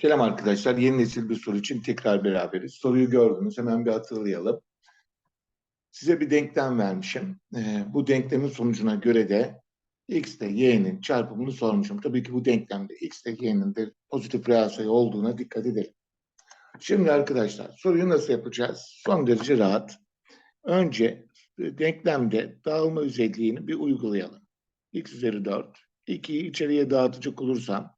Selam arkadaşlar. Yeni nesil bir soru için tekrar beraberiz. Soruyu gördünüz. Hemen bir hatırlayalım. Size bir denklem vermişim. Ee, bu denklemin sonucuna göre de x ile y'nin çarpımını sormuşum. Tabii ki bu denklemde x ile y'nin de pozitif reel sayı olduğuna dikkat edelim. Şimdi arkadaşlar soruyu nasıl yapacağız? Son derece rahat. Önce e, denklemde dağılma özelliğini bir uygulayalım. x üzeri 4. 2'yi içeriye dağıtacak olursam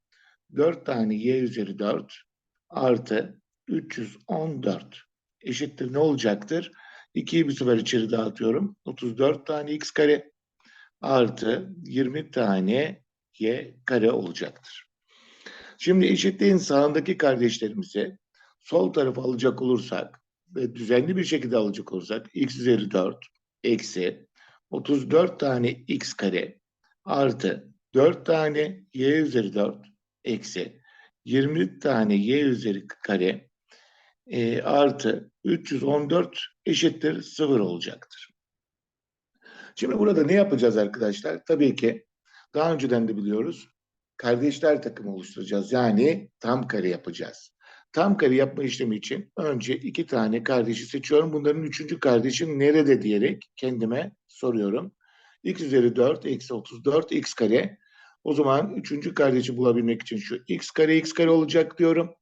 4 tane y üzeri 4 artı 314 eşittir ne olacaktır? 2'yi bir sefer içeri dağıtıyorum. 34 tane x kare artı 20 tane y kare olacaktır. Şimdi eşitliğin sağındaki kardeşlerimize sol tarafı alacak olursak ve düzenli bir şekilde alacak olursak x üzeri 4 eksi 34 tane x kare artı 4 tane y üzeri 4 eksi 20 tane y üzeri kare e, artı 314 eşittir 0 olacaktır. Şimdi burada ne yapacağız arkadaşlar? Tabii ki daha önceden de biliyoruz. Kardeşler takımı oluşturacağız. Yani tam kare yapacağız. Tam kare yapma işlemi için önce iki tane kardeşi seçiyorum. Bunların üçüncü kardeşi nerede diyerek kendime soruyorum. x üzeri 4 eksi 34 x kare o zaman üçüncü kardeşi bulabilmek için şu x kare x kare olacak diyorum.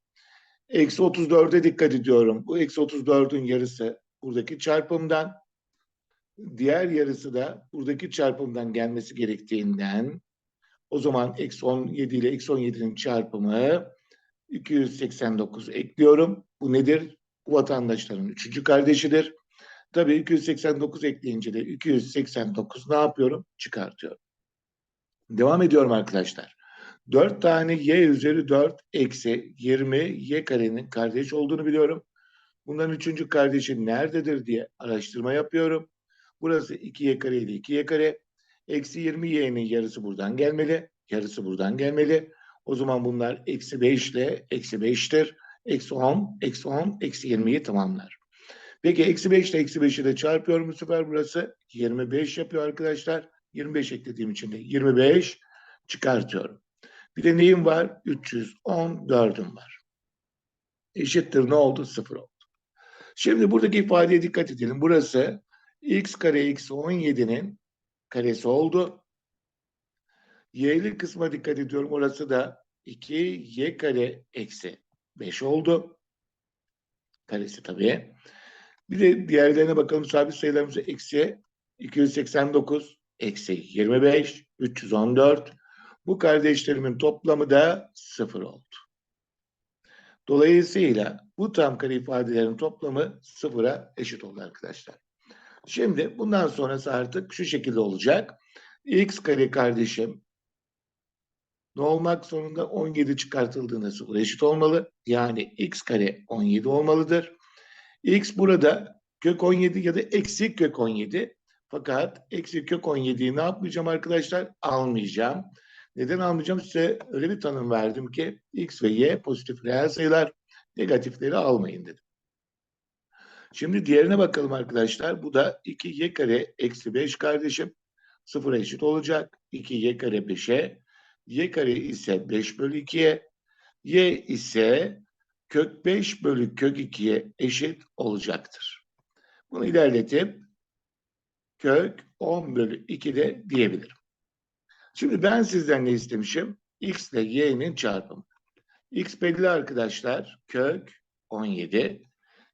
Eksi 34'e dikkat ediyorum. Bu eksi 34'ün yarısı buradaki çarpımdan. Diğer yarısı da buradaki çarpımdan gelmesi gerektiğinden o zaman eksi 17 ile eksi 17'nin çarpımı 289 ekliyorum. Bu nedir? Bu vatandaşların üçüncü kardeşidir. Tabii 289 ekleyince de 289 ne yapıyorum? Çıkartıyorum. Devam ediyorum arkadaşlar. 4 tane y üzeri 4 eksi 20 y karenin kardeş olduğunu biliyorum. Bunların üçüncü kardeşi nerededir diye araştırma yapıyorum. Burası 2y kare ile 2y kare. Eksi 20 y'nin yarısı buradan gelmeli. Yarısı buradan gelmeli. O zaman bunlar eksi 5 ile eksi 5'tir. Eksi 10, eksi 10, eksi 20'yi tamamlar. Peki eksi 5 ile eksi 5'i de çarpıyorum bu sefer burası. 25 yapıyor arkadaşlar. 25 eklediğim için de 25 çıkartıyorum. Bir de neyim var? 314'üm var. Eşittir ne oldu? 0 oldu. Şimdi buradaki ifadeye dikkat edelim. Burası x kare x 17'nin karesi oldu. Y'li kısma dikkat ediyorum. Orası da 2 y kare eksi 5 oldu. Karesi tabii. Bir de diğerlerine bakalım. Sabit sayılarımız eksi 289 eksi 25, 314. Bu kardeşlerimin toplamı da 0 oldu. Dolayısıyla bu tam kare ifadelerin toplamı sıfıra eşit oldu arkadaşlar. Şimdi bundan sonrası artık şu şekilde olacak. x kare kardeşim ne olmak zorunda? 17 çıkartıldığında sıfıra eşit olmalı. Yani x kare 17 olmalıdır. x burada kök 17 ya da eksi kök 17. Fakat eksi kök 17'yi ne yapmayacağım arkadaşlar? Almayacağım. Neden almayacağım? Size öyle bir tanım verdim ki x ve y pozitif reel sayılar negatifleri almayın dedim. Şimdi diğerine bakalım arkadaşlar. Bu da 2y kare eksi 5 kardeşim. Sıfıra eşit olacak. 2y kare 5'e. y kare ise 5 bölü 2'ye. y ise kök 5 bölü kök 2'ye eşit olacaktır. Bunu ilerletip kök 10 bölü 2 de diyebilirim. Şimdi ben sizden ne istemişim? X ile y'nin çarpımı. X belli arkadaşlar. Kök 17.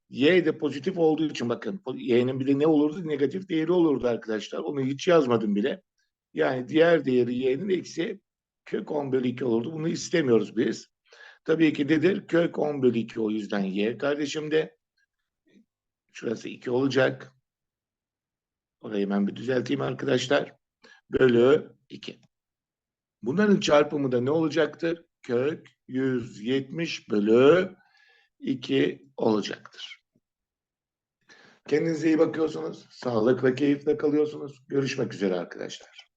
Y de pozitif olduğu için bakın y'nin bile ne olurdu? Negatif değeri olurdu arkadaşlar. Onu hiç yazmadım bile. Yani diğer değeri y'nin eksi kök 10 bölü 2 olurdu. Bunu istemiyoruz biz. Tabii ki nedir? Kök 10 bölü 2 o yüzden y kardeşim de. Şurası 2 olacak. Orayı ben bir düzelteyim arkadaşlar. Bölü 2. Bunların çarpımı da ne olacaktır? Kök 170 bölü 2 olacaktır. Kendinize iyi bakıyorsunuz. Sağlıkla, keyifle kalıyorsunuz. Görüşmek üzere arkadaşlar.